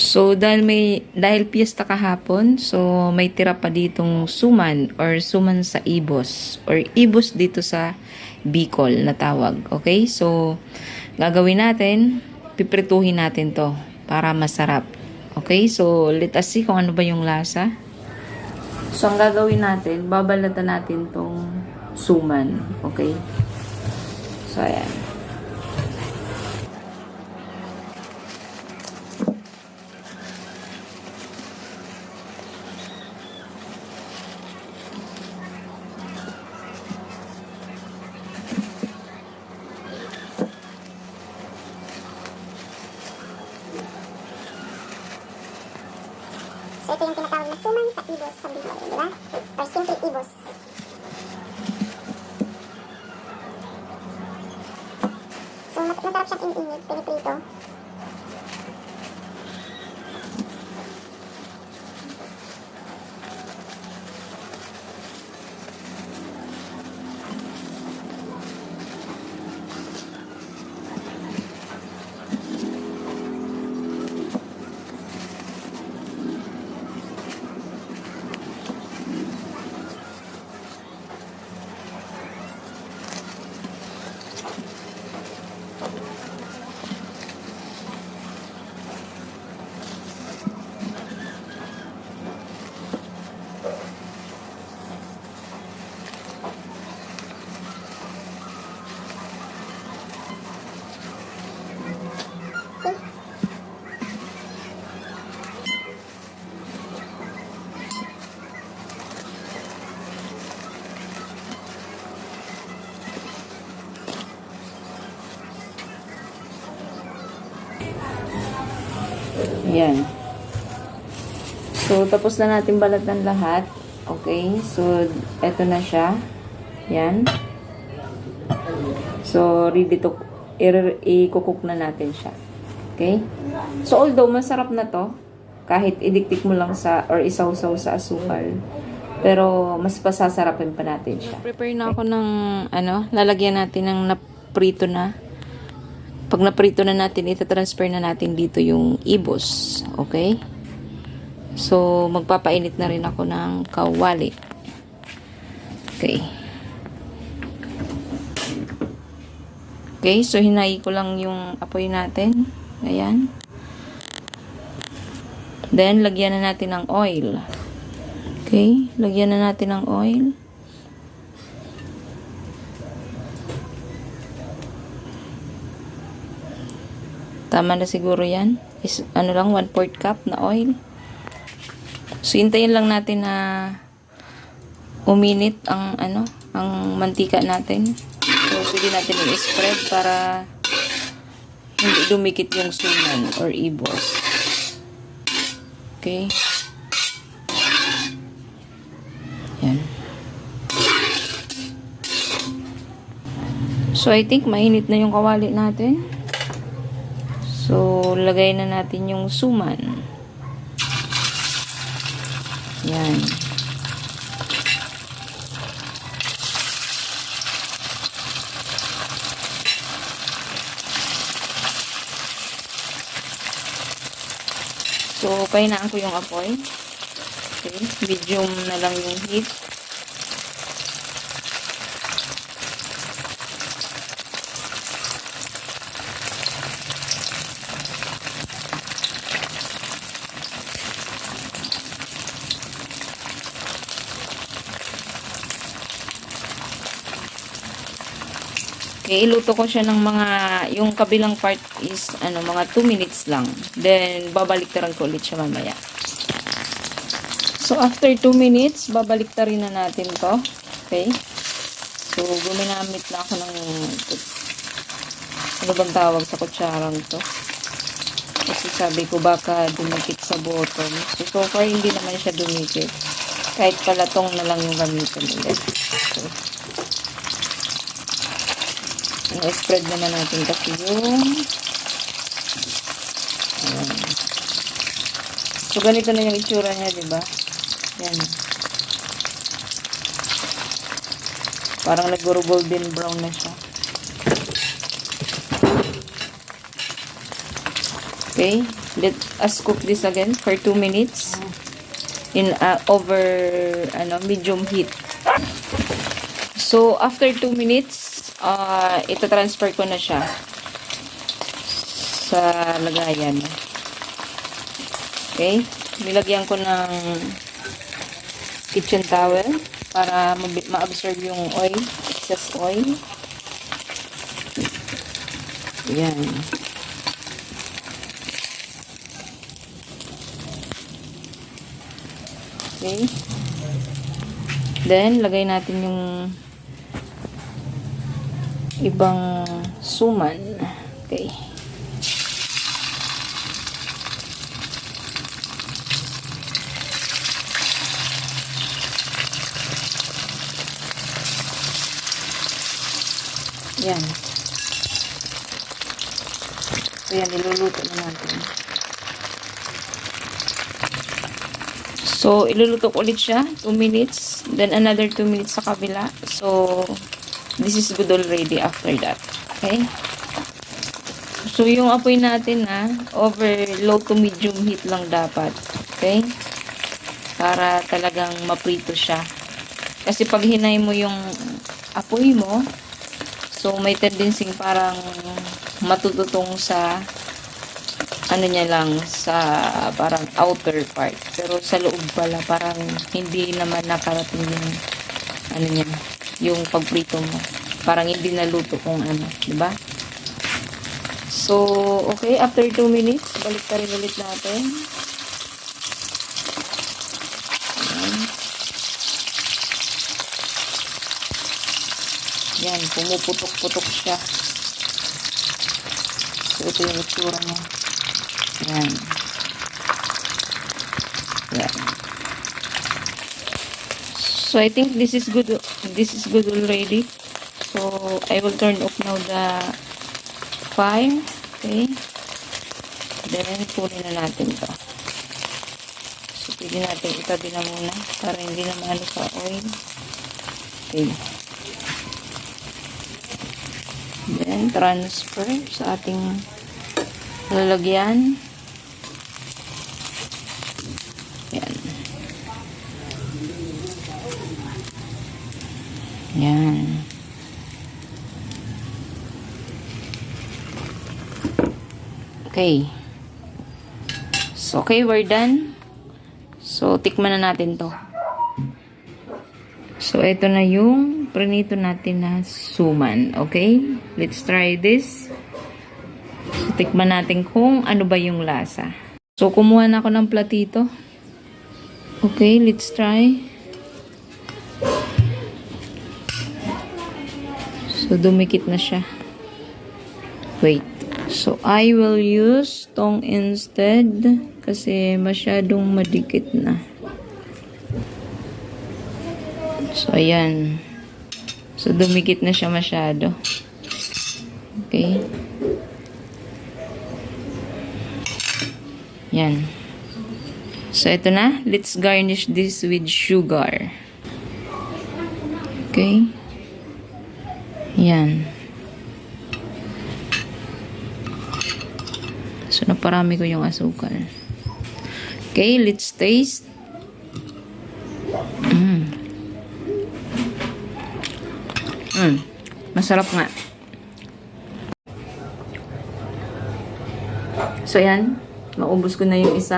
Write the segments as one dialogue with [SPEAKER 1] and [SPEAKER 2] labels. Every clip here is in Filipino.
[SPEAKER 1] So, dahil may, dahil piyesta kahapon, so may tira pa ditong suman or suman sa ibos or ibos dito sa Bicol na tawag. Okay? So, gagawin natin, piprituhin natin to para masarap. Okay? So, let us see kung ano ba yung lasa. So, ang gagawin natin, babalatan natin tong suman. Okay? So, ayan.
[SPEAKER 2] Ito yung tinatawag na suman sa ibos sa Bicol, di ba? Or simple ibos. So mas- masarap siyang init, piniprito.
[SPEAKER 1] Ayan. So, tapos na natin balatan lahat. Okay. So, eto na siya. Yan. So, ready to i-cook na natin siya. Okay? So, although masarap na to, kahit idiktik mo lang sa, or isawsaw sa asukal, pero mas pasasarapin pa natin siya. Prepare na ako ng, ano, lalagyan natin ng naprito na. Pag naprito na natin, itatransfer na natin dito yung ibos. Okay? So, magpapainit na rin ako ng kawali. Okay. Okay, so hinay ko lang yung apoy natin. Ayan. Then, lagyan na natin ng oil. Okay, lagyan na natin ng oil. Tama na siguro yan. Is, ano lang, 1 4 cup na oil. So, hintayin lang natin na uminit ang ano, ang mantika natin. So, pwede natin i-spread para hindi dumikit yung suman or ibos. Okay. Yan. So, I think mainit na yung kawali natin. So, lagay na natin yung suman. Yan. So, pahinaan ko yung apoy. Okay. Medium na lang yung heat. Okay, iluto ko siya ng mga, yung kabilang part is, ano, mga 2 minutes lang. Then, babaliktaran ko ulit siya mamaya. So, after 2 minutes, babaliktarin na natin to. Okay? So, guminamit na ako ng, ano bang tawag sa kutsarang to? Kasi sabi ko baka dumikit sa bottom. So, so far, hindi naman siya dumikit. Kahit palatong na lang yung gamitin ulit. So, i-spread naman natin kasi yung ayan. So, ganito na yung itsura niya, di ba? Yan. Parang naguro golden brown na siya. Okay? let us cook this again for 2 minutes in uh, over ano medium heat. So after 2 minutes, uh, ito transfer ko na siya sa lagayan. Okay? Nilagyan ko ng kitchen towel para ma-absorb yung oil, excess oil. Yan. Okay. Then, lagay natin yung ibang suman. Okay. Yan. So, yan, niluluto na natin. So, iluluto ko ulit siya. 2 minutes. Then, another 2 minutes sa kabila. So, this is good already after that. Okay? So, yung apoy natin na over low to medium heat lang dapat. Okay? Para talagang maprito siya. Kasi pag hinay mo yung apoy mo, so may tendency parang matututong sa ano niya lang sa parang outer part. Pero sa loob pala parang hindi naman nakarating yung ano niya, yung pagprito mo. Parang hindi naluto kung ano, di ba? So, okay, after 2 minutes, balik rin ulit natin. Yan, pumuputok-putok siya. So, ito yung itsura niya. Yan. Yan. So, I think this is good. This is good already. So, I will turn off now the fire. Okay. Then, kunin na natin to. So, pwede natin itabi na muna para hindi na maano sa oil. Okay. Then, transfer sa ating lalagyan. Yan. Okay. So, okay, we're done. So, tikman na natin to. So, ito na yung prinito natin na suman. Okay? Let's try this. So, tikman natin kung ano ba yung lasa. So, kumuha na ako ng platito. Okay, let's try. So, dumikit na siya. Wait. So, I will use tong instead kasi masyadong madikit na. So, ayan. So, dumikit na siya masyado. Okay. Yan. So, ito na. Let's garnish this with sugar. Okay. Yan. So, naparami ko yung asukal. Okay, let's taste. Mm. Mm. Masarap nga. So, yan. Maubos ko na yung isa.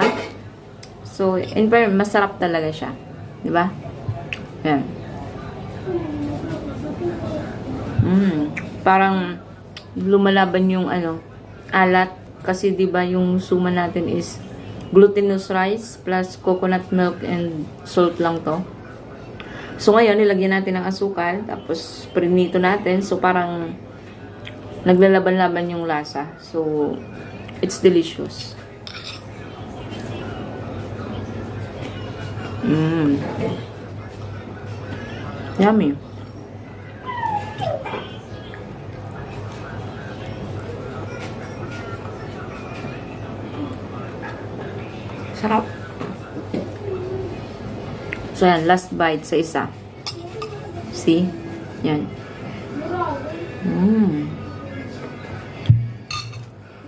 [SPEAKER 1] So, in fact, masarap talaga siya. Di ba? Yan. Mm. Parang lumalaban yung ano, alat. Kasi di ba yung suma natin is glutinous rice plus coconut milk and salt lang to. So ngayon, nilagyan natin ng asukal, tapos prinito natin. So parang naglalaban-laban yung lasa. So, it's delicious. Mmm. Yummy. So, yan. Last bite sa isa. See? Yan. Mm.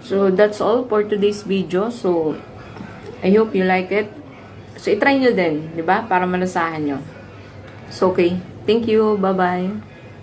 [SPEAKER 1] So, that's all for today's video. So, I hope you like it. So, itry nyo din, di ba? Para malasahan nyo. So, okay. Thank you. Bye-bye.